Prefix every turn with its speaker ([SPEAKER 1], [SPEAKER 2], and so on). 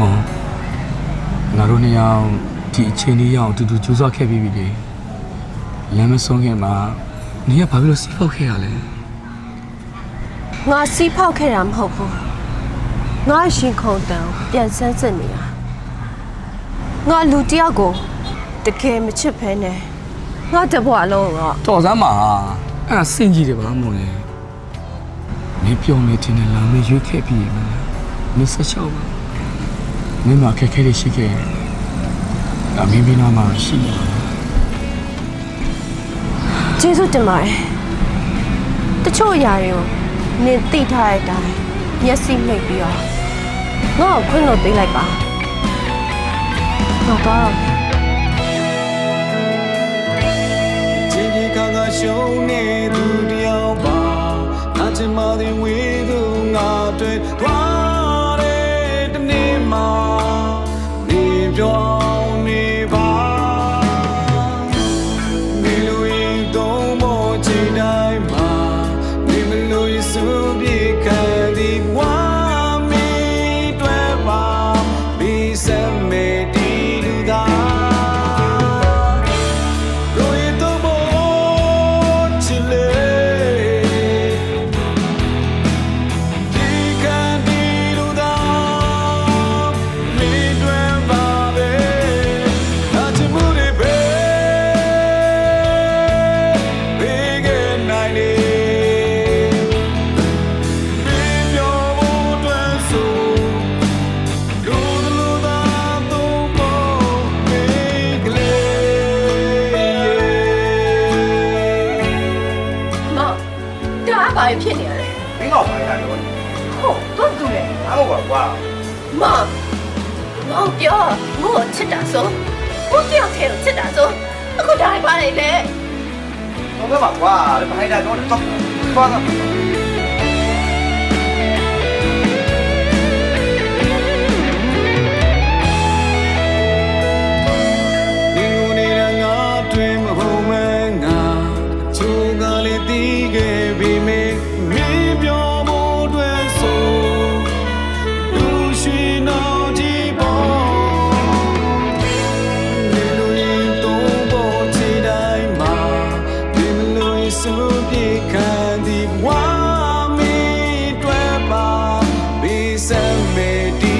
[SPEAKER 1] မောင်ငါတို့နှစ်ယောက်ဒီအချိန်လေးရအောင်အတူတူကြိုးစားခဲ့ပြီးပြီလေလမ်းမဆုံးခင်မှာနေကဘာဖြစ်လို့စီးပေါက်ခဲ့ရလဲ
[SPEAKER 2] ငါစီးဖောက်ခဲ့တာမဟုတ်ဘူးငါရှင်ခုန်တန်ကိုပြန်ဆန်းစစ်နေတာငါလူတစ်ယောက်ကိုတကယ်မချစ်ဖဲနဲ့ငါတဘွားလုံးတော့
[SPEAKER 1] တော်စမ်းပါအဲ့ဒါစင်ကြီးတယ်ပါမို့လေနေပြုံးနေတင်နေလာမေးရွေးခဲ့ပြီးရမလားမစ်ဆက်ချောက်ပါ မင်းမခက်ခဲလေးရှိခဲ့ရင်အမင်းမင်းနာမှာရှိနေပါလား
[SPEAKER 2] ကျေးဇူးတင်ပါတယ်တချို့အရာတွေကိုနင်သိထားတဲ့အတိုင်းမျက်စိမှိတ်ပြီးတော့ငါ့ကိုခွင့်လို့ပေးလိုက်ပါငါတော့
[SPEAKER 3] ချင်းကြီးခါခါရှုံးနေသူတယောက်ပါငါချင်မသည်ဝေးသူငါတွေ့ ဘာ
[SPEAKER 2] ဖြစ်နေရလဲ
[SPEAKER 4] မင်းတော့ဘာလဲတော့
[SPEAKER 2] ဟုတ်တော့သူလေ
[SPEAKER 4] အားမဟုတ်ပါကွာ
[SPEAKER 2] မောင်မောင်ပြောမို့ချစ်တာဆိုဘုတ်ပြောက်ထဲကိုချစ်တာဆိုအခုဒါဘာလဲလဲ
[SPEAKER 4] တော့ပဲပါကွာဒါဖိုင်တာတော့တော့သွားတော့
[SPEAKER 3] ဆုံးပြေခံဒီဝါမီတွဲပါဘီဆမ်မေ
[SPEAKER 4] တီ